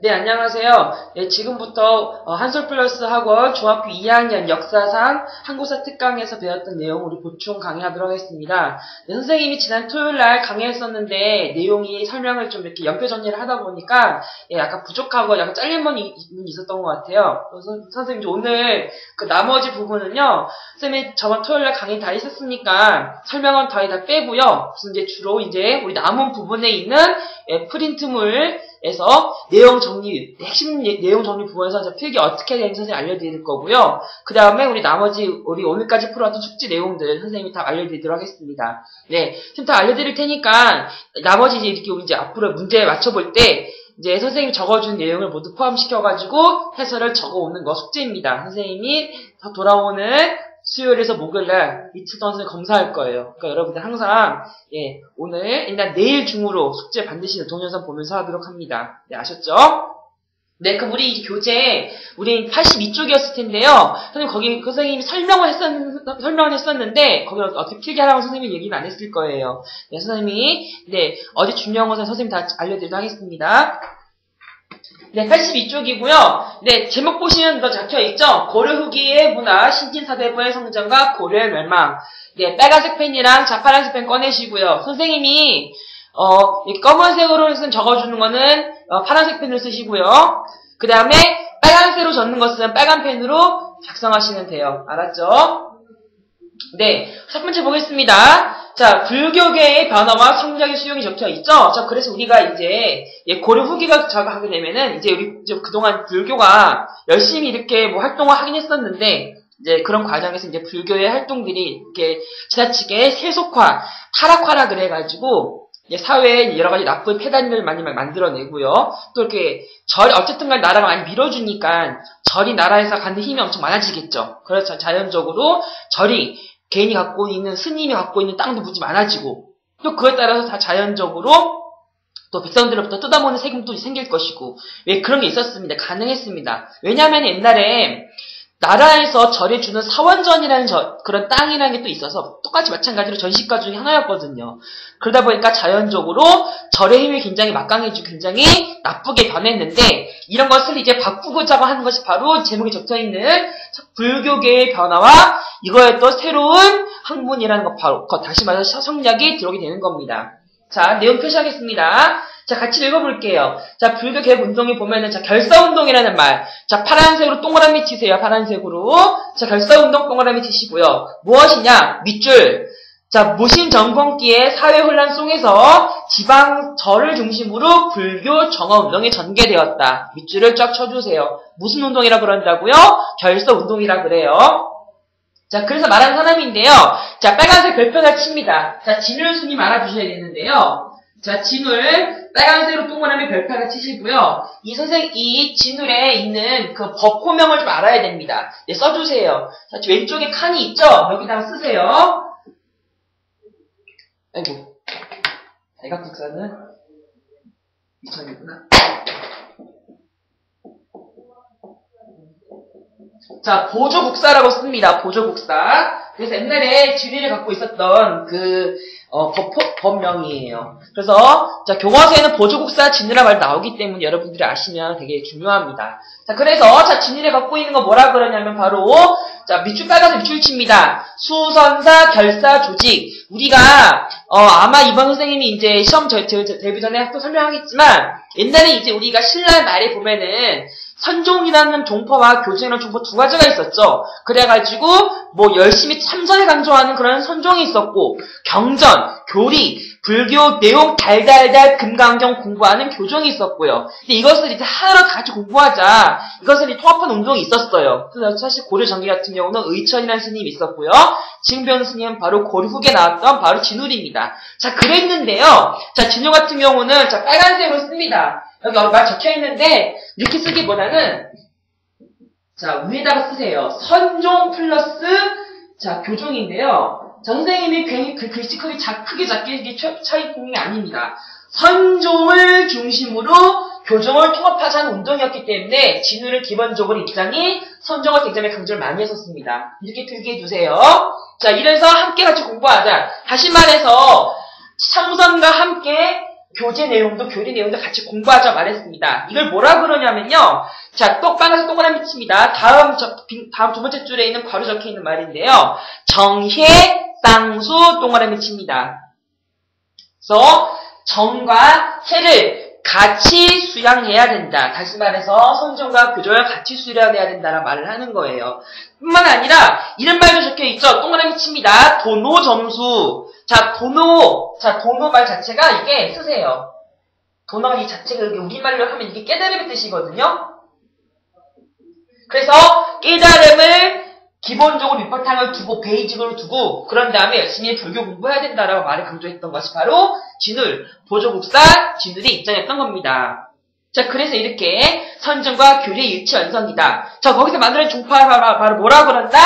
네, 안녕하세요. 네, 지금부터 어, 한솔 플러스 학원 중학교 2학년 역사상 한국사 특강에서 배웠던 내용 우리 보충 강의하도록 하겠습니다. 네, 선생님이 지난 토요일 날 강의했었는데 내용이 설명을 좀 이렇게 연표 정리를 하다 보니까 예, 약간 부족하고 약간 잘린 부분이 있었던 것 같아요. 그래서 선생님 오늘 그 나머지 부분은요, 선생님이 저번 토요일 날 강의 다 했었으니까 설명은 거의 다 빼고요. 그래서 이제 주로 이제 우리 남은 부분에 있는 예, 프린트물 에서 내용 정리, 핵심 내용 정리 부분에서 이제 필기 어떻게 되는지 선생님 알려드릴 거고요. 그 다음에 우리 나머지, 우리 오늘까지 풀어왔던 숙지 내용들 선생님이 다 알려드리도록 하겠습니다. 네. 지금 다 알려드릴 테니까 나머지 이제 이렇게 이제 앞으로 문제 맞춰볼 때 이제 선생님이 적어준 내용을 모두 포함시켜가지고 해설을 적어오는 거 숙제입니다. 선생님이 돌아오는 수요일에서 목요일날 이틀 동안 검사할 거예요. 그러니까 여러분들 항상 예 오늘 일단 내일 중으로 숙제 반드시 동영상 보면서 하도록 합니다. 네 아셨죠? 네, 그럼 우리 교재, 우리 82쪽이었을 텐데요. 선생님, 거기, 그 선생님이 설명을 했었, 설명을 했었는데, 거기 어떻게 필기 하라고 선생님이 얘기는 안 했을 거예요. 네, 선생님이, 네, 어디 중요한 것은 선생님 다 알려드리도록 하겠습니다. 네, 82쪽이고요. 네, 제목 보시면 더 적혀 있죠? 고려 후기의 문화, 신진사대부의 성장과 고려의 멸망. 네, 빨간색 펜이랑 자 파란색 펜 꺼내시고요. 선생님이 어, 검은색으로 쓴 적어주는 거는 어, 파란색 펜을 쓰시고요. 그 다음에 빨간색으로 적는 것은 빨간 펜으로 작성하시면 돼요. 알았죠? 네, 첫 번째 보겠습니다. 자, 불교계의 변화와 성장의 수용이 적혀 있죠? 자, 그래서 우리가 이제, 예, 고려 후기가 작업하게 되면은, 이제 우리 이제 그동안 불교가 열심히 이렇게 뭐 활동을 하긴 했었는데, 이제 그런 과정에서 이제 불교의 활동들이 이렇게 지나치게 세속화, 타락화라 그래가지고, 사회에 여러 가지 나쁜 폐단을 많이 만들어내고요. 또 이렇게 절, 어쨌든 간 나라가 많이 밀어주니까 절이 나라에서 갖는 힘이 엄청 많아지겠죠. 그래서 자연적으로 절이 개인이 갖고 있는 스님이 갖고 있는 땅도 무지 많아지고 또 그에 따라서 다 자연적으로 또 백성들로부터 뜯어먹는 세금도 생길 것이고 왜 그런 게 있었습니다. 가능했습니다. 왜냐하면 옛날에 나라에서 절에 주는 사원전이라는 저, 그런 땅이라는 게 또 있어서 똑같이 마찬가지로 전시가 중에 하나였거든요. 그러다 보니까 자연적으로 절의 힘이 굉장히 막강해지고 굉장히 나쁘게 변했는데 이런 것을 이제 바꾸고자 하는 것이 바로 제목에 적혀있는 불교계의 변화와 이거에 또 새로운 학문이라는 것 바로 다시 말해서 성략이 들어오게 되는 겁니다. 자 내용 표시하겠습니다. 자, 같이 읽어볼게요. 자, 불교 개혁 운동에 보면은, 자, 결사 운동이라는 말. 자, 파란색으로 동그라미 치세요. 파란색으로. 자, 결사 운동 동그라미 치시고요. 무엇이냐? 밑줄. 자, 무신 정권기의 사회 혼란 속에서 지방 절을 중심으로 불교 정화 운동이 전개되었다. 밑줄을 쫙 쳐주세요. 무슨 운동이라 그런다고요? 결사 운동이라 그래요. 자, 그래서 말한 사람인데요. 자, 빨간색 별표가 칩니다. 자, 진율순이 알아두셔야 되는데요 자, 진울 빨간색으로 동그라미 별표를 치시고요. 이 선생 이 진울에 있는 그 법호명을 좀 알아야 됩니다. 네, 써주세요. 자, 왼쪽에 칸이 있죠? 여기다가 쓰세요. 아이고, 대각극사는 2000이구나. 자, 보조국사라고 씁니다. 보조국사. 그래서 옛날에 진위를 갖고 있었던 그 어, 법, 법명이에요. 그래서 자 교과서에는 보조국사 진이라 말 나오기 때문에 여러분들이 아시면 되게 중요합니다. 자 그래서 자 진이를 갖고 있는 거 뭐라 그러냐면 바로 자 밑줄 빨간색 밑줄 칩니다. 수선사 결사 조직 우리가 어, 아마 이번 선생님이 이제 시험 저, 저, 저, 데뷔 전에 또 설명하겠지만 옛날에 이제 우리가 신라 말에 보면은 선종이라는 종파와 교제라는 종파 두 가지가 있었죠. 그래가지고 뭐 열심히 참선에 강조하는 그런 선종이 있었고 경전, 교리, 불교 내용 달달달 금강경 공부하는 교정이 있었고요. 근데 이것을 이제 하나로 다 같이 공부하자. 이것을 통합한 운동이 있었어요. 그래서 사실 고려 전기 같은 경우는 의천이라는 스님이 있었고요. 징변 스님은 바로 고려 후에 나왔던 바로 진울입니다. 자, 그랬는데요. 자, 진효 같은 경우는 자, 빨간색으로 씁니다. 여기 말 적혀 있는데 이렇게 쓰기보다는 자 위에다가 쓰세요. 선종 플러스 자 교종인데요. 선생님이 괜히 그 글씨 크기 작 크게 작게 이게 차이 게 아닙니다. 선종을 중심으로 교정을 통합하자는 운동이었기 때문에 진우를 기본적으로 입장이 선종을 굉장히 강조를 많이 했었습니다. 이렇게 들게 해주세요. 자, 이래서 함께 같이 공부하자. 다시 말해서 참선과 함께 교재 내용도 교리 내용도 같이 공부하자 말했습니다. 이걸 뭐라 그러냐면요. 자, 똑바나서 동그라미 칩니다. 다음 저, 다음 두 번째 줄에 있는 괄호 적혀 있는 말인데요. 정해 쌍수 동그라미 칩니다. 그래서 정과 해를 같이 수양해야 된다. 다시 말해서 성전과 교조를 같이 수양해야 된다는 말을 하는 거예요. 뿐만 아니라 이런 말도 적혀 있죠. 동그라미 칩니다. 도노 점수. 자, 도노. 자, 도노 말 자체가 이게 쓰세요. 도노 이 자체가 우리말로 하면 이게 깨달음의 뜻이거든요. 그래서 깨달음을 기본적으로 밑바탕을 두고 베이직으로 두고 그런 다음에 열심히 불교 공부해야 된다라고 말을 강조했던 것이 바로 진울 보조국사 진울이 입장했던 겁니다. 자 그래서 이렇게 선정과 교리의 일치 연성이다. 자 거기서 만들어진 종파가 바로, 바로 뭐라고 그런다?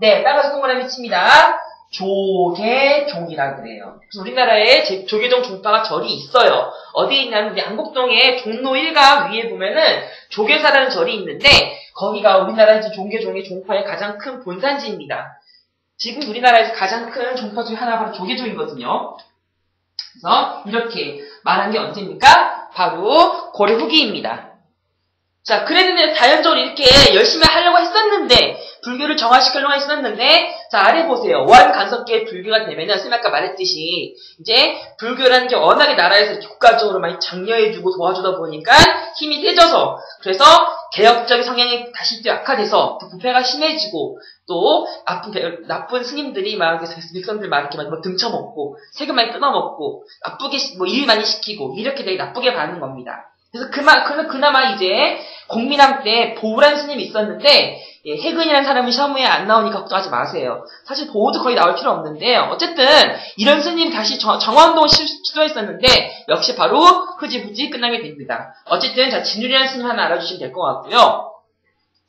네 따라서 동그라미 칩니다. 조계종이라 그래요. 우리나라에 조계종 종파가 절이 있어요. 어디에 있냐면 양곡동에 종로 1가 위에 보면은 조계사라는 절이 있는데 거기가 우리나라에서 종계종의 종파의 가장 큰 본산지입니다. 지금 우리나라에서 가장 큰 종파 중 하나가 바로 조계종이거든요. 그래서 이렇게 말한 게 언제입니까? 바로 고려 후기입니다. 자, 그랬는데 자연적으로 이렇게 열심히 하려고 했었는데 불교를 정화시키려고 했었는데 자 아래 보세요. 원 간섭계 불교가 되면은 쌤 아까 말했듯이 이제 불교라는 게 워낙에 나라에서 국가적으로 많이 장려해주고 도와주다 보니까 힘이 세져서 그래서 개혁적인 성향이 다시 또 약화돼서 또 부패가 심해지고 또 나쁜, 나쁜 스님들이 막 백성들 막 이렇게 막 등쳐먹고 세금 많이 끊어먹고 나쁘게 뭐 일 많이 시키고 이렇게 되게 나쁘게 봐는 겁니다. 그래서 그마, 그래서 그나마 이제 공민왕 때 보우란 스님이 있었는데 예, 해근이라는 사람이 시험에 안 나오니까 걱정하지 마세요. 사실 보호도 거의 나올 필요 없는데 어쨌든 이런 스님이 다시 정, 정원동 시도했었는데 역시 바로 흐지부지 끝나게 됩니다. 어쨌든 자 진율이라는 스님 하나 알아주시면 될 것 같고요.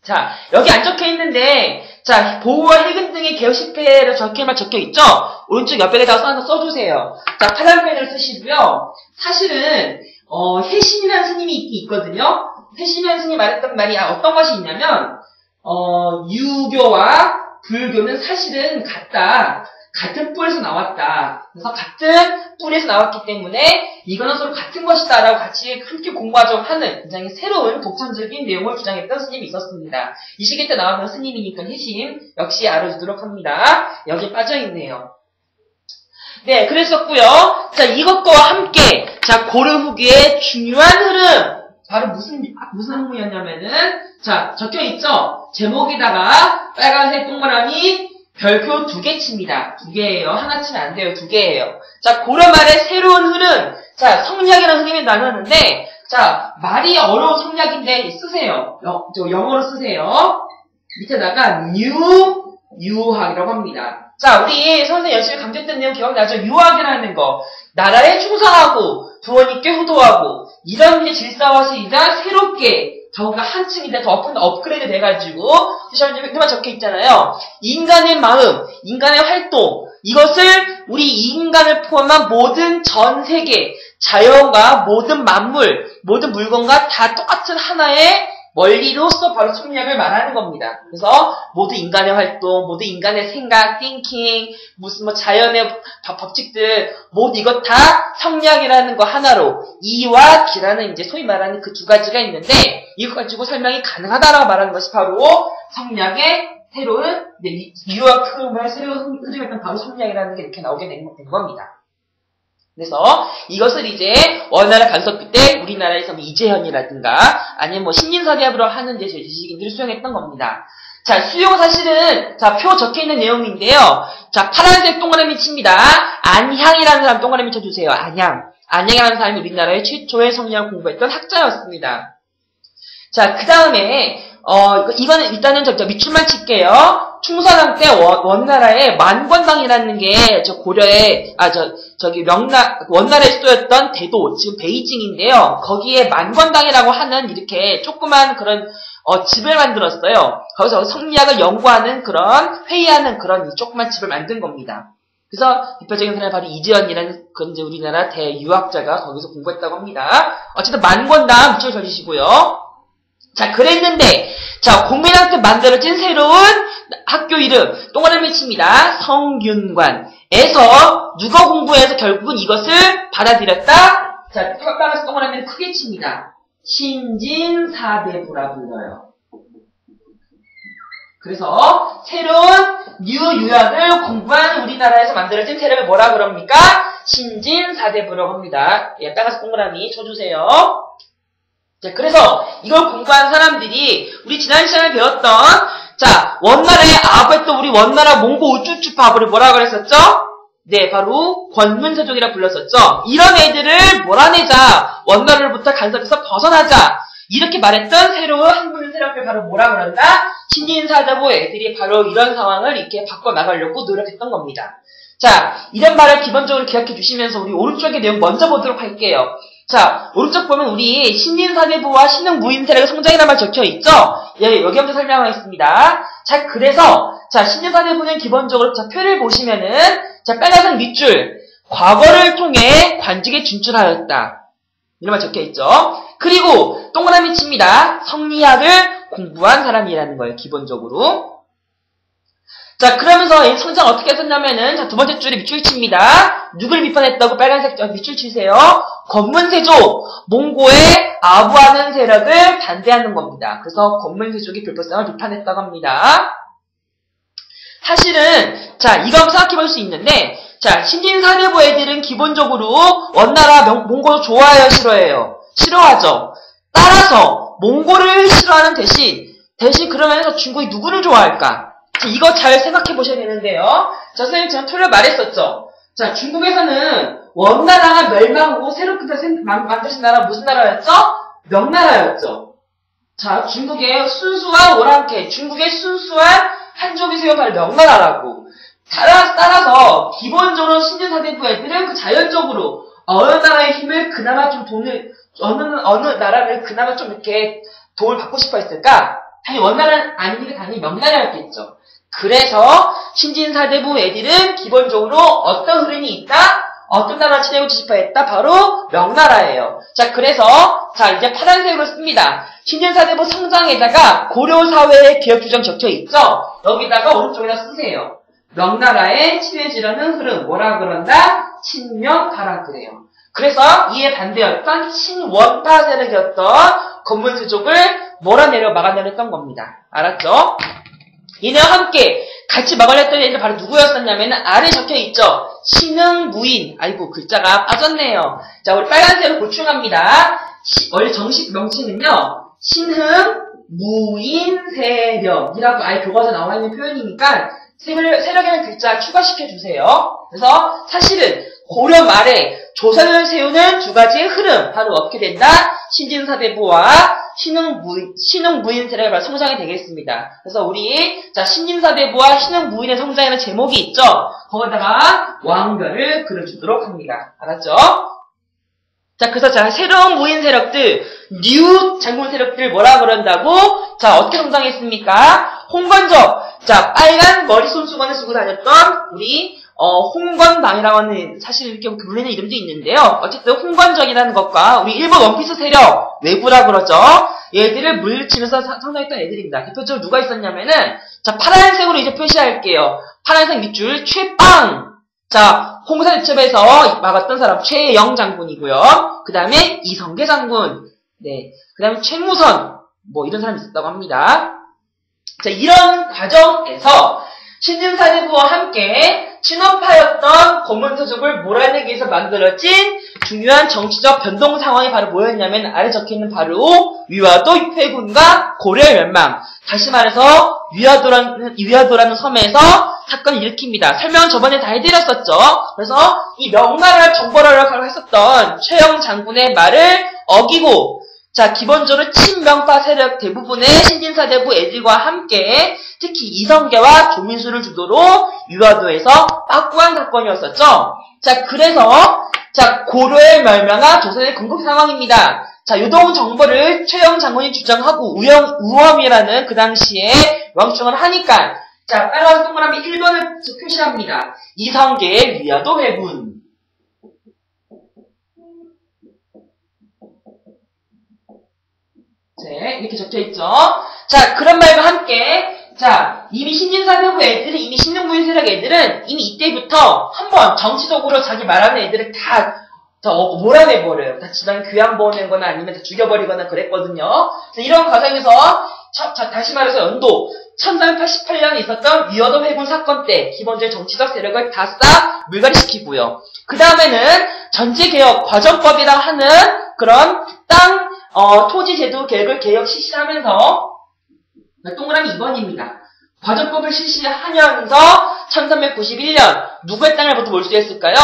자 여기 안 적혀 있는데 자 보호와 해근 등의 개혁 실패를 적혀만 적혀 있죠. 오른쪽 옆에다가 써, 써주세요. 자 파란 펜을 쓰시고요. 사실은 어, 해신이라는 스님이 있거든요. 해신이라는 스님이 말했던 말이 어떤 것이 있냐면 어, 유교와 불교는 사실은 같다. 같은 뿔에서 나왔다. 그래서 같은 뿔에서 나왔기 때문에 이거는 서로 같은 것이다. 라고 같이 함께 공부하자고 하는 굉장히 새로운 독창적인 내용을 주장했던 스님이 있었습니다. 이 시기 때 나왔던 스님이니까 해심 역시 알아주도록 합니다. 여기에 빠져있네요. 네, 그랬었고요. 자, 이것과 함께 자 고려 후기의 중요한 흐름 바로 무슨 무슨 항목이었냐면은 자 적혀 있죠. 제목에다가 빨간색 동그라미 별표 두 개 칩니다. 두 개예요. 하나 치면 안 돼요. 두 개예요. 자 고려 말의 새로운 흐름. 자 성략이라는 흐름이 나누는데 자 말이 어려운 성략인데 쓰세요. 여, 영어로 쓰세요. 밑에다가 new 유학이라고 합니다. 자, 우리 선생님 열심히 강조했던 내용 기억나죠? 유학이라는 거. 나라에 충성하고, 부모님께 효도하고, 이런 게 질서화시이자 새롭게, 더가 한층이다 더큰 업그레이드 돼가지고, 시험에만 적혀 있잖아요. 인간의 마음, 인간의 활동, 이것을 우리 인간을 포함한 모든 전 세계, 자연과 모든 만물, 모든 물건과 다 똑같은 하나의 원리로서 바로 성략을 말하는 겁니다. 그래서 모두 인간의 활동, 모두 인간의 생각, thinking, 무슨 뭐 자연의 법칙들, 모두 이것 다 성략이라는 거 하나로 이와 기라는 이제 소위 말하는 그 두 가지가 있는데 이거 가지고 설명이 가능하다라고 말하는 것이 바로 성략의 새로운 유학 흐름을 새로운 흐름이었던 바로 성략이라는 게 이렇게 나오게 된 겁니다. 그래서 이것을 이제 원나라 간섭기 때 우리나라에서 뭐 이재현이라든가 아니면 뭐 신진사대합으로 하는 데 지식인들이 수용했던 겁니다. 자, 수용 사실은 자, 표 적혀 있는 내용인데요. 자, 파란색 동그라미 칩니다. 안향이라는 사람 동그라미 쳐 주세요. 안향. 안향이라는 사람이 우리나라의 최초의 성리학 공부했던 학자였습니다. 자, 그 다음에 어, 이거는 일단은 저, 저 밑줄만 칠게요. 충선왕 때 원, 나라에 만권당이라는 게 저 고려에 아저 저기 명나 원나라의 수도였던 대도 지금 베이징인데요. 거기에 만권당이라고 하는 이렇게 조그만 그런 어, 집을 만들었어요. 거기서 성리학을 연구하는 그런 회의하는 그런 조그만 집을 만든 겁니다. 그래서 대표적인 사람이 바로 이재현이라는 그 이제 우리나라 대유학자가 거기서 공부했다고 합니다. 어쨌든 만권당 밑줄 쳐주시고요. 자, 그랬는데, 자, 국민학교 만들어진 새로운 학교 이름, 동그라미 칩니다. 성균관에서 누가 공부해서 결국은 이것을 받아들였다? 자, 혓바닥에서 동그라미를 크게 칩니다. 신진사대부라 불러요. 그래서 새로운 뉴 유학을 공부한 우리나라에서 만들어진 세력을 뭐라 그럽니까? 신진사대부라고 합니다. 예, 따라서 동그라미 쳐주세요. 자, 그래서 이걸 공부한 사람들이 우리 지난 시간에 배웠던 자 원나라의 아부했던 우리 원나라 몽고 우쭈쭈파부를 뭐라 그랬었죠? 네, 바로 권문세족이라 불렀었죠. 이런 애들을 몰아내자, 원나라로부터 간섭에서 벗어나자 이렇게 말했던 새로운 한문 세력을 바로 뭐라 그런다? 신진사자부 애들이 바로 이런 상황을 이렇게 바꿔나가려고 노력했던 겁니다. 자, 이런 말을 기본적으로 기억해 주시면서 우리 오른쪽의 내용 먼저 보도록 할게요. 자, 오른쪽 보면 우리 신진사대부와 신흥무인세력의 성장이라는 말 적혀 있죠? 예, 여기 먼저 설명하겠습니다. 자, 그래서, 자, 신진사대부는 기본적으로 자, 표를 보시면은, 자, 빨간색 밑줄, 과거를 통해 관직에 진출하였다. 이런 말 적혀 있죠? 그리고, 동그라미 칩니다. 성리학을 공부한 사람이라는 거예요, 기본적으로. 자, 그러면서 이 성장 어떻게 했었냐면은, 자, 두 번째 줄에 밑줄 칩니다. 누굴 비판했다고 빨간색 밑줄 치세요. 검문세족, 몽고의 아부하는 세력을 반대하는 겁니다. 그래서 검문세족이 불법성을 비판했다고 합니다. 사실은, 자, 이거 한번 생각해 볼 수 있는데, 자, 신진사대부 애들은 기본적으로 원나라 명, 몽고를 좋아해요, 싫어해요? 싫어하죠. 따라서, 몽고를 싫어하는 대신, 대신 그러면서 중국이 누구를 좋아할까? 이거 잘 생각해 보셔야 되는데요. 자, 선생님 제가 토요일 말했었죠. 자, 중국에서는 원나라가 멸망하고 새롭게 만드신 나라 무슨 나라였죠? 명나라였죠. 자, 중국의 순수한 오랑캐, 중국의 순수한 한족이세요 바로 명나라라고. 따라서, 기본적으로 신진사대부 애들은 그 자연적으로 어느 나라의 힘을 그나마 좀 돈을 어느 어느 나라를 그나마 좀 이렇게 도움을 받고 싶어 했을까? 당연히 원나라는 아니니까 당연히 명나라였겠죠. 그래서 신진사대부 애들은 기본적으로 어떤 흐름이 있다? 어떤 나라 지내고 싶어 했다? 바로 명나라예요. 자, 그래서 자 이제 파란색으로 씁니다. 신진사대부 성장에다가 고려사회의 개혁규정 적혀 있죠? 여기다가 오른쪽에다 쓰세요. 명나라에 친해지려는 흐름 뭐라 그런다? 친명가라 그래요. 그래서 이에 반대였던 친원파 세력이었던 건문세족을 몰아내려 막아내렸던 겁니다. 알았죠? 이네와 함께 같이 막아냈던 애들 바로 누구였었냐면 아래 적혀 있죠. 신흥 무인. 아이고 글자가 빠졌네요. 자 우리 빨간색으로 보충합니다. 시, 원래 정식 명칭은요. 신흥 무인 세력이라고 아예 교과서 나와 있는 표현이니까 세력, 세력이라는 글자 추가시켜 주세요. 그래서 사실은 고려 말에 조선을 세우는 두 가지의 흐름 바로 어떻게 된다? 신진사대부와 신흥무인, 신흥무인 세력의 성장이 되겠습니다. 그래서 우리, 자, 신진사대부와 신흥무인의 성장이라는 제목이 있죠? 거기다가 왕별을 그려주도록 합니다. 알았죠? 자, 그래서 자, 새로운 무인 세력들, 뉴 장군 세력들 뭐라 그런다고? 자, 어떻게 성장했습니까? 홍건적, 자, 빨간 머리 손수건을 쓰고 다녔던 우리 어, 홍건당이라고 하는 사실 이렇게 불리는 이름도 있는데요. 어쨌든 홍건적이라는 것과 우리 일본 원피스 세력 외부라 그러죠. 얘들을 물리치면서 성장했던 애들입니다. 대표적으로 누가 있었냐면은 자 파란색으로 이제 표시할게요. 파란색 밑줄 최빵. 자 홍사대첩에서 막았던 사람 최영 장군이고요. 그 다음에 이성계 장군. 네. 그 다음에 최무선. 뭐 이런 사람이 있었다고 합니다. 자 이런 과정에서 신진사대부와 함께 친원파였던 고문서족을 몰아내기 위해서 만들어진 중요한 정치적 변동 상황이 바로 뭐였냐면 아래 적혀있는 바로 위화도 회군과 고려의 멸망 다시 말해서 위화도라는, 위화도라는 섬에서 사건을 일으킵니다. 설명은 저번에 다 해드렸었죠. 그래서 이 명나라를 정벌하려고 했었던 최영 장군의 말을 어기고 자, 기본적으로 친명파 세력 대부분의 신진사대부 애들과 함께 특히 이성계와 조민수를 주도로 유화도에서 빠꾸한 사건이었었죠. 자, 그래서 자, 고려의 멸망한 조선의 건국 상황입니다. 자, 요동 정보를 최영 장군이 주장하고 우영, 우엄이라는 그 당시에 왕충을 하니까 자, 빨간 동그라미 1번을 표시합니다. 이성계의 위화도 회군. 네, 이렇게 적혀 있죠. 자, 그런 말과 함께 자, 이미 신진사대부 애들이 이미 신흥무인 세력 애들은 이미 이때부터 한번 정치적으로 자기 말하는 애들을 다다 어, 몰아내버려요. 다 집안 교양 보내거나 아니면 다 죽여버리거나 그랬거든요. 이런 과정에서 자, 자, 다시 말해서 연도 1388년에 있었던 위어도 회군 사건 때 기본적인 정치적 세력을 다 싹 물갈이시키고요. 그 다음에는 전제개혁 과정법이라 하는 그런 땅 어, 토지 제도 계획을 개혁 실시하면서 동그라미 2번입니다. 과정법을 실시하면서 1391년 누구의 땅을 부터 몰수했을까요?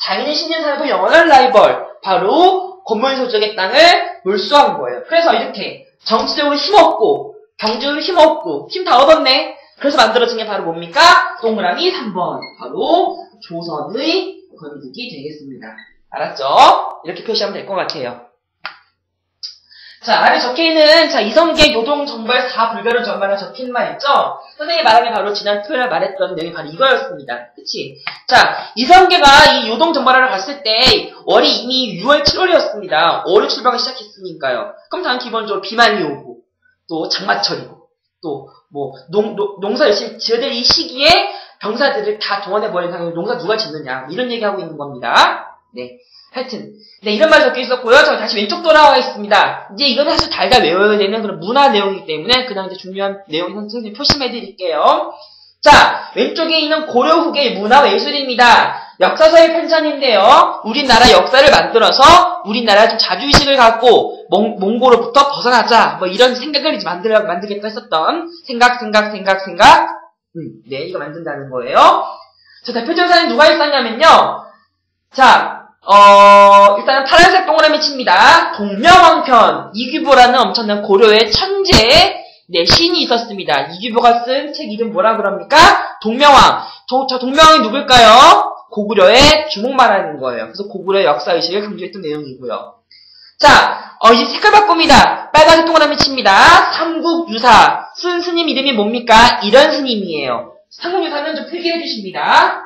장인의 신인사회부 영원한 라이벌 바로 권문소족의 땅을 몰수한 거예요. 그래서 이렇게 정치적으로 힘없고 경제적으로 힘없고 힘 다 얻었네. 그래서 만들어진 게 바로 뭡니까? 동그라미 3번 바로 조선의 건국이 되겠습니다. 알았죠? 이렇게 표시하면 될 것 같아요. 자, 아래 적혀 있는, 자, 이성계 요동 정벌 4불교를 전반에 적힌 말 있죠? 선생님이 말한 게 바로 지난 토요일에 말했던 내용이 바로 이거였습니다. 그치? 자, 이성계가 이 요동 정벌하러 갔을 때, 월이 이미 6월, 7월이었습니다. 5월 출발을 시작했으니까요. 그럼 당연 기본적으로 비만이 오고, 또 장마철이고, 또, 뭐, 농사 열심히 지어야 이 시기에 병사들을 다 동원해버린 상황에 농사 누가 짓느냐. 이런 얘기하고 있는 겁니다. 네. 하여튼 네, 이런 말 적혀 있었고요. 저 다시 왼쪽 돌아와 있습니다. 이제 이건 사실 달달 외워야 되는 그런 문화 내용이기 때문에 그냥 이제 중요한 내용 선생님 표시해 드릴게요. 자, 왼쪽에 있는 고려 후계 문화 예술입니다. 역사서의 편찬인데요. 우리나라 역사를 만들어서 우리나라 좀 자주의식을 갖고 몽, 몽골로부터 벗어나자 뭐 이런 생각을 이제 만들어 만들겠다 했었던 생각 생각 생각 생각 음, 네 이거 만든다는 거예요. 자 대표적인 사람이 누가 있었냐면요. 자 어, 일단은 파란색 동그라미 칩니다. 동명왕편. 이규보라는 엄청난 고려의 천재, 네, 시인이 있었습니다. 이규보가 쓴 책 이름 뭐라 그럽니까? 동명왕. 동, 저 동명왕이 누굴까요? 고구려의 주목 말하는 거예요. 그래서 고구려 역사의식을 강조했던 내용이고요. 자, 어, 이제 색깔 바꿉니다. 빨간색 동그라미 칩니다. 삼국유사. 쓴 스님 이름이 뭡니까? 이런 스님이에요. 삼국유사는 좀 필기해 주십니다.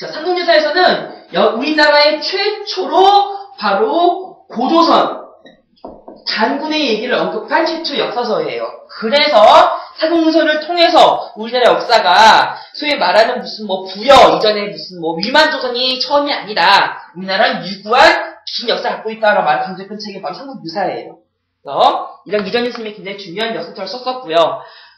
자, 삼국유사에서는 우리나라의 최초로 바로 고조선 단군의 얘기를 언급한 최초 역사서예요. 그래서 사공서를 통해서 우리나라 역사가 소위 말하는 무슨 뭐 부여 이전에 무슨 뭐 위만 조선이 처음이 아니다. 우리나라는 유구한 긴 역사를 갖고 있다라고 말을 강조했던 책이 바로 삼국유사예요. 그래서 이런 이전 스님이 굉장히 중요한 역사처를 썼었고요.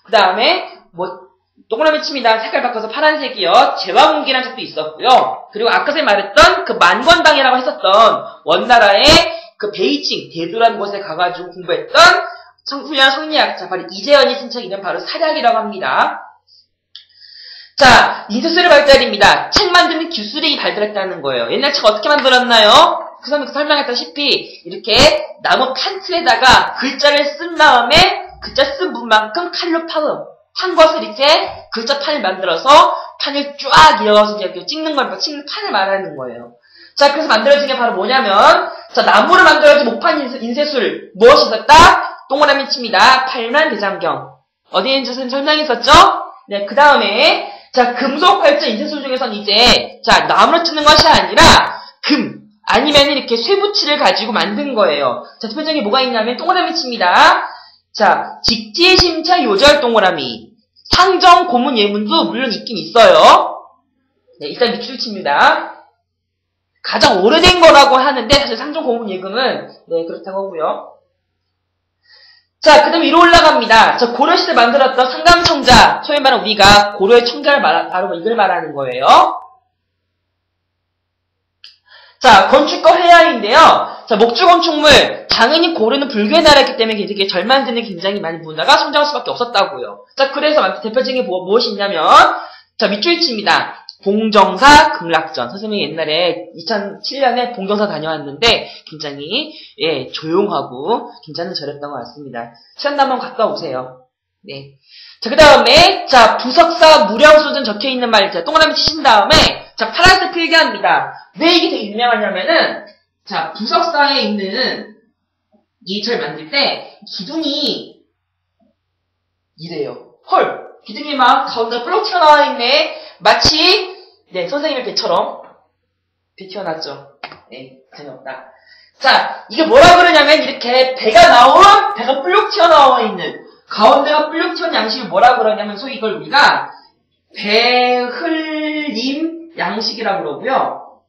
그 다음에 뭐 동그라미 칩니다. 색깔 바꿔서 파란색이요. 제왕문기라는 책도 있었고요. 그리고 아까 전에 말했던 그 만권당이라고 했었던 원나라의 그 베이징, 대두라는 곳에 가가지고 공부했던 훌륭한 성리학자, 바로 이재현이 쓴 책 이름 바로 사략이라고 합니다. 자, 인쇄술의 발달입니다. 책 만드는 기술이 발달했다는 거예요. 옛날 책 어떻게 만들었나요? 그 사람이 설명했다시피 이렇게 나무 판틀에다가 글자를 쓴 다음에 글자 쓴 부분만큼 칼로 파고 한 것을 이제 글자 판을 만들어서 판을 쫙 이어서 이렇게 찍는 걸, 찍는 판을 말하는 거예요. 자, 그래서 만들어진 게 바로 뭐냐면, 자, 나무를 만들어야지 목판 인쇄, 술 무엇이 있었다? 동그라미 칩니다. 팔만 대장경. 어디에 있는지 설명했었죠? 네, 그 다음에, 자, 금속 활자 인쇄술 중에서는 이제, 자, 나무로 치는 것이 아니라, 금, 아니면 이렇게 쇠붙이를 가지고 만든 거예요. 자, 대표적인 게 뭐가 있냐면, 동그라미 칩니다. 자, 직지 심차 요절 동그라미. 상정 고문 예문도 물론 있긴 있어요. 네, 일단 밑줄 칩니다. 가장 오래된 거라고 하는데 사실 상정 고문 예금은 네, 그렇다고 하고요. 자, 그 다음에 위로 올라갑니다. 자, 고려시대 만들었던 상감청자, 소위 말하는 우리가 고려의 청자를 말, 바로 이걸 말하는 거예요. 자, 건축과 회화인데요. 자, 목주 건축물. 당연히 고려는 불교의 나라이기 때문에 되게 절 만드는 굉장히 많은 문화가 성장할 수밖에 없었다고요. 자, 그래서 대표적인 게 뭐, 무엇이 있냐면, 자, 밑줄 칩니다. 봉정사 극락전. 선생님이 옛날에 2007년에 봉정사 다녀왔는데 굉장히 예, 조용하고 괜찮은 절이었던 것 같습니다. 시간 나면 갔다 오세요. 네. 자, 그 다음에, 자, 부석사 무량수전 적혀 있는 말, 자, 동그라미 치신 다음에, 자, 파란색 필기합니다. 왜 이게 되게 유명하냐면은, 자, 부석사에 있는 이절 만들 때 기둥이 이래요. 헐! 기둥이 막 가운데 뿔럭 튀어나와 있네. 마치, 네, 선생님의 배처럼 배 튀어났죠. 네, 재미없다. 자, 이게 뭐라 그러냐면 이렇게 배가 나온, 배가 뿔룩 튀어나와 있는 가운데가 뿔룩 튀어나온 양식을 뭐라 그러냐면 소위 이걸 우리가 배흘림 양식이라고 그러고요.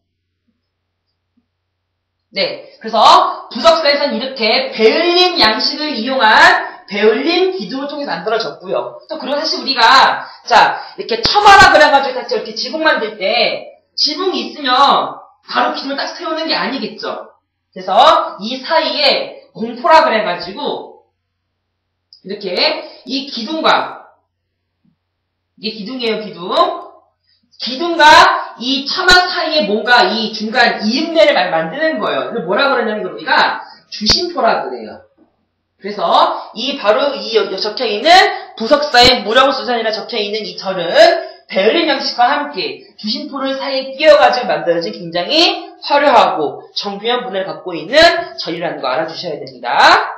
네. 그래서 부석사에서는 이렇게 베을림 양식을 이용한 베을림 기둥을 통해서 만들어졌고요. 또 그리고 사실 우리가 자 이렇게 처마라 그래가지고 사실 이렇게 지붕 만들 때 지붕이 있으면 바로 기둥을 딱 세우는 게 아니겠죠. 그래서 이 사이에 공포라 그래가지고 이렇게 이 기둥과 이게 기둥이에요, 기둥. 기둥과 이 처마 사이에 뭔가 이 중간 이음매를 만드는 거예요. 이걸 뭐라 그러냐면 우리가 주심포라 그래요. 그래서 이 바로 이 적혀 있는 부석사의 무령수산이라 적혀 있는 이 절은 베를린 양식과 함께 주심포를 사이에 끼워가지고 만들어진 굉장히 화려하고 정교한 문을 갖고 있는 절이라는 거 알아주셔야 됩니다.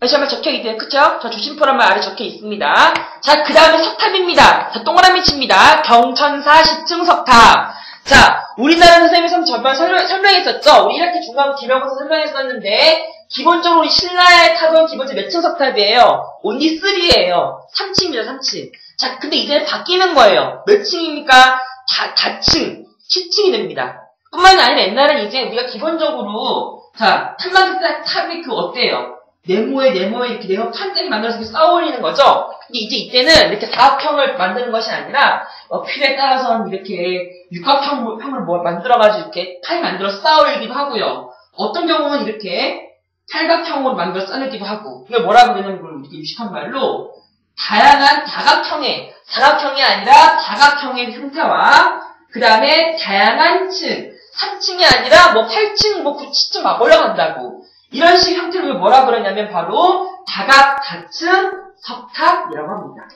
다시 한번 적혀 있대요. 그쵸? 저 주심포란 말 아래 적혀 있습니다. 자, 그 다음에 석탑입니다. 자, 동그라미 칩니다. 경천사 10층 석탑. 자, 우리나라 선생님이 전반 설명, 설명했었죠? 우리 1학기 중간 기명고사 설명했었는데, 기본적으로 우리 신라에 타던 기본적으로 몇층 석탑이에요? 온리 3예요. 3층입니다, 3층. 자, 근데 이제 바뀌는 거예요. 몇 층입니까? 다, 다층, 10층이 됩니다. 뿐만 아니라 옛날엔 이제 우리가 기본적으로, 자, 탑만 탑이 그 어때요? 네모에 네모에 이렇게 네모 판짜리 만들어서 이렇게 쌓아 올리는 거죠. 근데 이제 이때는 이렇게 사각형을 만드는 것이 아니라 어, 필에 따라서는 이렇게 육각형을 뭐 만들어가지고 이렇게 타이 만들어서 쌓아 올리기도 하고요. 어떤 경우는 이렇게 팔각형으로 만들어 쌓기도 하고 이걸 뭐라 그러냐면 그걸 이렇게 유식한 말로 다양한 다각형의 사각형이 아니라 다각형의 형태와 그 다음에 다양한 층 3층이 아니라 뭐 8층 뭐 9층 막 올라간다고 이런 식 형태를 뭐라 그러냐면 바로 다각 다층 석탑이라고 합니다.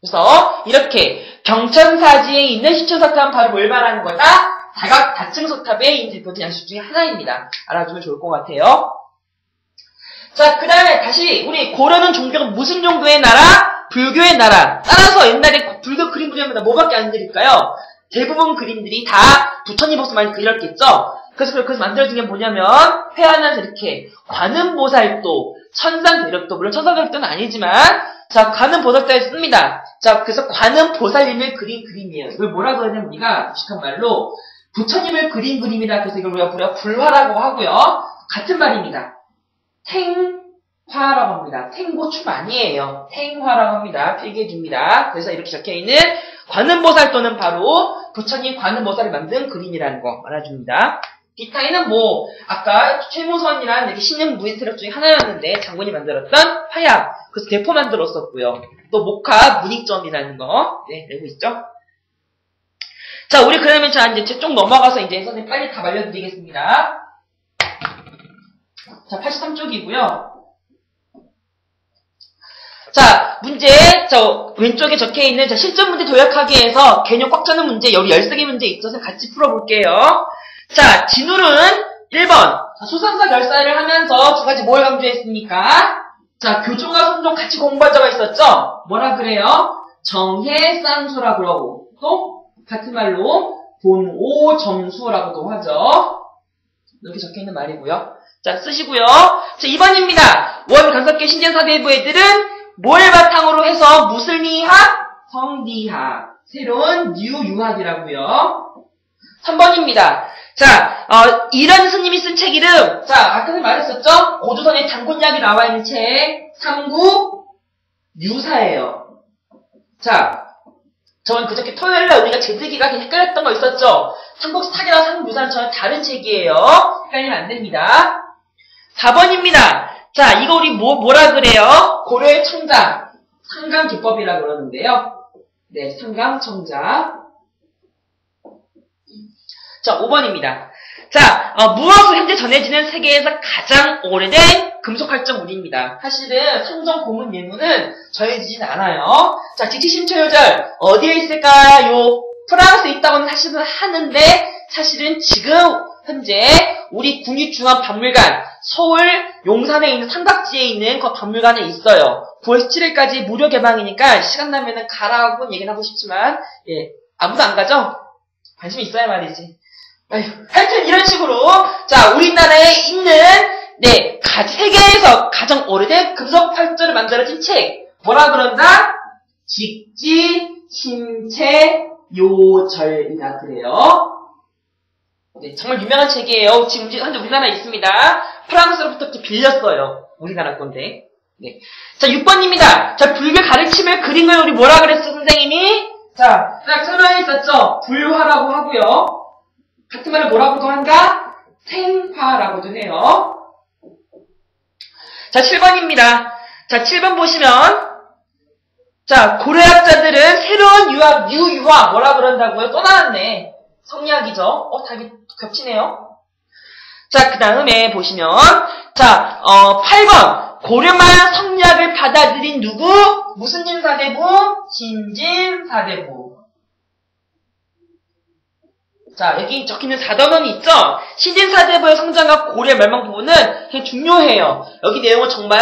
그래서 이렇게 경천사지에 있는 시청석탑은 바로 뭘 말하는 거다? 다각 다층 석탑의 이제 보통 양식 중에 하나입니다. 알아두면 좋을 것 같아요. 자, 그 다음에 다시 우리 고려는 종교가 무슨 종교의 나라? 불교의 나라. 따라서 옛날에 불교 그림 그리면 뭐밖에 안 드릴까요? 대부분 그림들이 다 부처님 모습 많이 그렸겠죠? 그래서 그래서 만들어진 게 뭐냐면 회화하면서 이렇게 관음보살도 천상대력도 물론 천상대력도는 아니지만 자 관음보살도에 씁니다. 자 그래서 관음보살님을 그린 그림이에요. 이걸 뭐라 그러냐면 우리가 무식한 말로 부처님을 그린 그림이라 그래서 이걸 우리가 불화라고 하고요. 같은 말입니다. 탱화라고 합니다. 탱고춤 아니에요. 탱화라고 합니다. 필기해줍니다. 그래서 이렇게 적혀있는 관음보살도는 바로 부처님 관음보살을 만든 그림이라는 거 알아줍니다. 기타에는 뭐 아까 최무선이라는 이렇게 신년 무인트력 중에 하나였는데 장군이 만들었던 화약 그래서 대포 만들었었고요. 또 목화 문익점이라는 거 네, 내고 있죠. 자, 우리 그러면 자 이제 쭉 넘어가서 이제 선생님 빨리 다 말려드리겠습니다. 자, 83쪽이고요. 자, 문제, 저, 왼쪽에 적혀 있는, 자, 실전 문제 도약하기위해서 개념 꽉 차는 문제, 여기 13개 문제 있어서 같이 풀어볼게요. 자, 진울은 1번. 수상사 결사를 하면서 두 가지 뭘 강조했습니까? 자, 교조가 손종 같이 공부한 적가 있었죠? 뭐라 그래요? 정해 쌍수라 그러고, 또, 같은 말로, 본오 점수라고도 하죠. 이렇게 적혀 있는 말이고요. 자, 쓰시고요. 자, 2번입니다. 원 간섭계 신전사대부 애들은 뭘 바탕으로 해서 무슬리학, 성리학, 새로운 뉴유학이라고요. 3번입니다. 자, 어, 이런 스님이 쓴 책 이름. 자, 아까 말했었죠? 고조선의 단곤약이 나와 있는 책. 삼국 유사예요. 자, 저는 그저께 토요일 날 우리가 제드기가 헷갈렸던 거 있었죠? 삼국 사기와 삼국 유사는 전혀 다른 책이에요. 헷갈리면 안 됩니다. 4번입니다. 자, 이거 우리 뭐, 뭐라 그래요? 고려의 청자. 상강 기법이라 그러는데요. 네, 상강 청자. 자, 5번입니다. 자, 어, 무엇으로 현재 전해지는 세계에서 가장 오래된 금속활점 우리입니다. 사실은 상정 고문 예문은 전해지진 않아요. 자, 지치심초요절 어디에 있을까요? 프랑스에 있다고는 사실은 하는데 사실은 지금 현재 우리 국립중앙박물관 서울 용산에 있는 삼각지에 있는 그 박물관에 있어요. 9월 17일까지 무료 개방이니까 시간 나면은 가라고 얘기는 하고 싶지만 예 아무도 안 가죠? 관심 있어야 말이지. 하여튼 이런 식으로 자 우리나라에 있는 네 가, 세계에서 가장 오래된 금속 팔조를 만들어진 책 뭐라 그런다? 직지 신체 요절이라 그래요. 네, 정말 유명한 책이에요. 지금 현재 우리나라에 있습니다. 프랑스로부터 빌렸어요. 우리나라 건데. 네. 자, 6번입니다. 자, 불교 가르침을 그림을 우리 뭐라 그랬어, 선생님이? 자, 딱 설명해 있었죠? 불화라고 하고요. 같은 말을 뭐라고도 한다? 생화라고도 해요. 자, 7번입니다. 자, 7번 보시면, 자, 고려학자들은 새로운 유학, 유유화, 뭐라 그런다고요? 또 나왔네. 성리학이죠. 어, 답이 겹치네요. 자, 그 다음에 보시면, 자, 어, 8번. 고려만 성리학을 받아들인 누구? 무슨 진사대부? 신진사대부. 자, 여기 적혀있는 사단원이 있죠? 신진사대부의 성장과 고려 멸망 부분은 되게 중요해요. 여기 내용은 정말,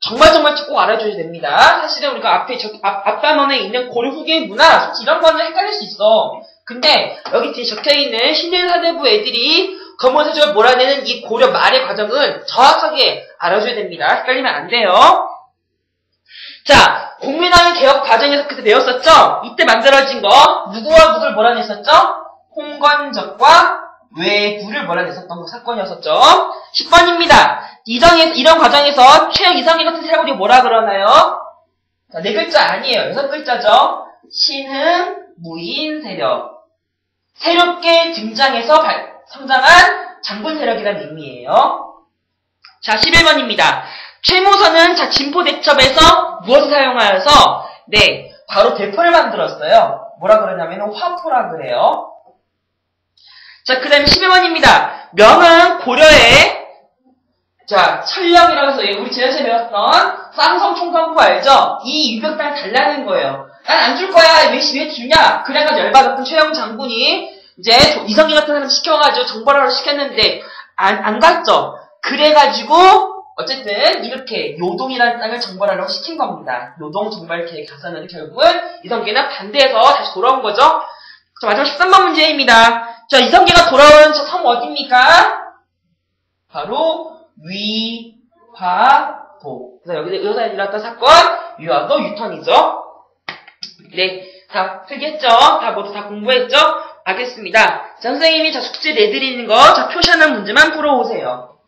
정말 정말 꼭 알아줘야 됩니다. 사실은 우리가 앞에, 저, 앞, 앞단원에 있는 고려 후기의 문화, 솔직히 이런 거는 헷갈릴 수 있어. 근데 여기 뒤에 적혀있는 신진사대부 애들이 검은세조를 몰아내는 이 고려 말의 과정을 정확하게 알아줘야 됩니다. 헷갈리면 안 돼요. 자, 국민왕의 개혁 과정에서 그때 배웠었죠? 이때 만들어진 거 누구와 누구를 몰아냈었죠? 홍건적과 외구를 몰아냈었던 사건이었었죠. 10번입니다. 이정에서, 이런 과정에서 최영 이상희 같은 세력이 뭐라 그러나요? 자, 네 글자 아니에요. 여섯 글자죠. 신흥, 무인 세력. 새롭게 등장해서 발, 성장한 장군 세력이라는 의미예요. 자, 11번입니다. 최무선은 자, 진포 대첩에서 무엇을 사용하여서 네, 바로 대포를 만들었어요. 뭐라 그러냐면 화포라 그래요. 자, 그 다음에 11번입니다. 명은 고려의 자, 철령이라고 해서 우리 지난주에 배웠던 쌍성 총광부 알죠? 이 유격단을 달라는 거예요. 난 안 줄 거야. 왜, 왜 주냐? 그래가지고 열받았던 최영 장군이 이제 이성기 같은 사람 시켜가지고 정벌하러 시켰는데 안, 안 갔죠. 그래가지고 어쨌든 이렇게 요동이라는 땅을 정벌하려고 시킨 겁니다. 요동 정벌 계획 가서는 결국은 이성계는 반대해서 다시 돌아온 거죠. 자, 마지막 13번 문제입니다. 자, 이성계가 돌아온 섬 어디입니까? 바로 위화도. 그래서 여기서 여기서 일어났던 사건 위화도 유턴이죠. 네, 다 풀겠죠? 다 모두 다 공부했죠? 알겠습니다. 자, 선생님이 자 숙제 내드리는 거, 자 표시하는 문제만 풀어오세요.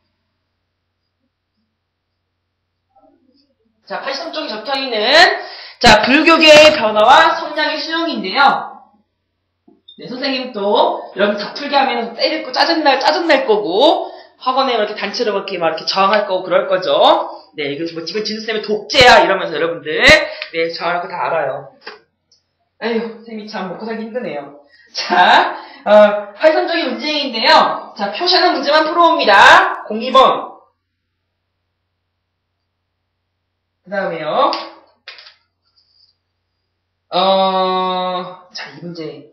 자, 83쪽에 적혀 있는 자 불교계의 변화와 성장의 수용인데요. 네, 선생님도 여러분 다 풀게 하면 거 짜증날 짜증날 거고 학원에 이렇게 단체로 이렇게 막 이렇게 저항할 거고 그럴 거죠. 네, 이거 뭐 지금 진수 쌤이 독재야 이러면서 여러분들 네 저항할 거 다 알아요. 아휴, 선생님이 참 먹고 살기 힘드네요. 자, 어, 활성적인 문제인데요. 자, 표시하는 문제만 풀어옵니다. 02번. 그 다음에요. 어, 자, 이 문제.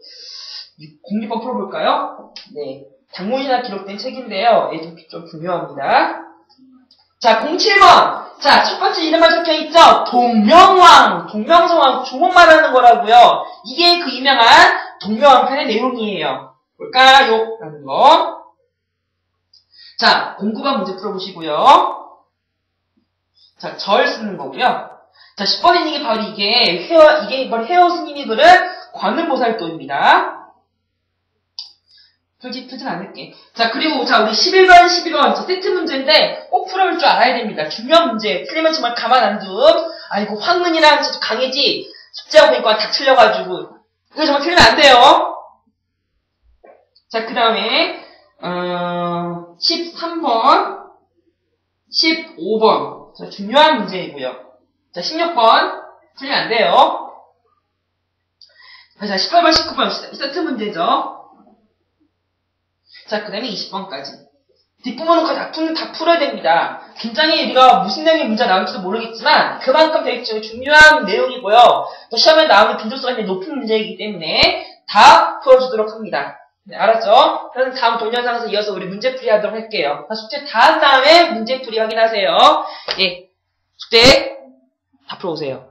공기법 풀어볼까요? 네. 장문이나 기록된 책인데요. 예, 좀, 좀 중요합니다. 자, 07번. 자, 첫 번째 이름만 적혀 있죠? 동명왕. 동명성왕. 조목 말하는 거라고요. 이게 그 유명한 동명왕편의 내용이에요. 뭘까요? 라는 거. 자, 공구반 문제 풀어보시고요. 자, 절 쓰는 거고요. 자, 10번에 있는 게 바로 이게 헤어, 이게 헤어 스님이 그은 관음보살도입니다. 풀지, 풀진 않을게. 자, 그리고, 자, 우리 11번, 12번, 자, 세트 문제인데, 꼭 풀어볼 줄 알아야 됩니다. 중요한 문제. 틀리면 정말 가만 안 둠. 아이고, 황문이랑 강해지, 숙제하고 보니까 다 틀려가지고. 이거 정말 틀리면 안 돼요. 자, 그 다음에, 어, 13번, 15번. 자, 중요한 문제이고요. 자, 16번. 틀리면 안 돼요. 자, 18번, 19번. 세트 문제죠. 자, 그 다음에 20번까지. 뒷부분은 다, 풀, 다 풀어야 됩니다. 굉장히 우리가 무슨 내용의 문제가 나올지도 모르겠지만 그만큼 되게 중요한 내용이고요. 또 시험에 나오는 빈도수가 높은 문제이기 때문에 다 풀어주도록 합니다. 네, 알았죠? 그럼 다음 동영상에서 이어서 우리 문제풀이 하도록 할게요. 숙제 다 한 다음에 문제풀이 확인하세요. 예, 숙제 다 풀어오세요.